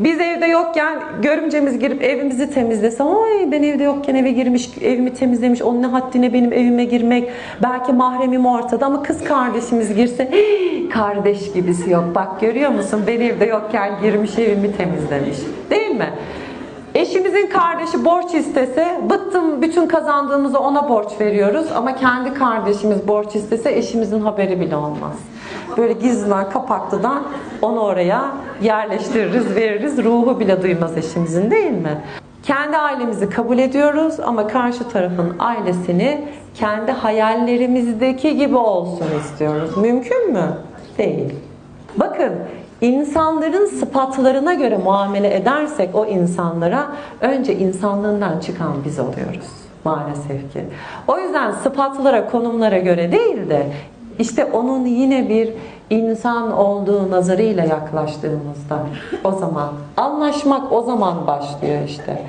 Biz evde yokken görümcemiz girip evimizi temizlese ay ben evde yokken eve girmiş evimi temizlemiş onun ne haddine benim evime girmek? Belki mahremim ortada. Ama kız kardeşimiz girse "Hii, kardeş gibisi yok. Bak görüyor musun? Ben evde yokken girmiş evimi temizlemiş. Değil mi? Eşimizin kardeşi borç istese bıktım bütün kazandığımızı ona borç veriyoruz. Ama kendi kardeşimiz borç istese eşimizin haberi bile olmaz. Böyle gizliden kapaklıdan onu oraya yerleştiririz veririz ruhu bile duymaz eşimizin değil mi? Kendi ailemizi kabul ediyoruz ama karşı tarafın ailesini kendi hayallerimizdeki gibi olsun istiyoruz. Mümkün mü? Değil. Bakın insanların sıfatlarına göre muamele edersek o insanlara önce insanlığından çıkan biz oluyoruz maalesef ki. O yüzden sıfatlara, konumlara göre değil de işte onun yine bir insan olduğu nazarıyla yaklaştığımızda o zaman anlaşmak o zaman başlıyor işte.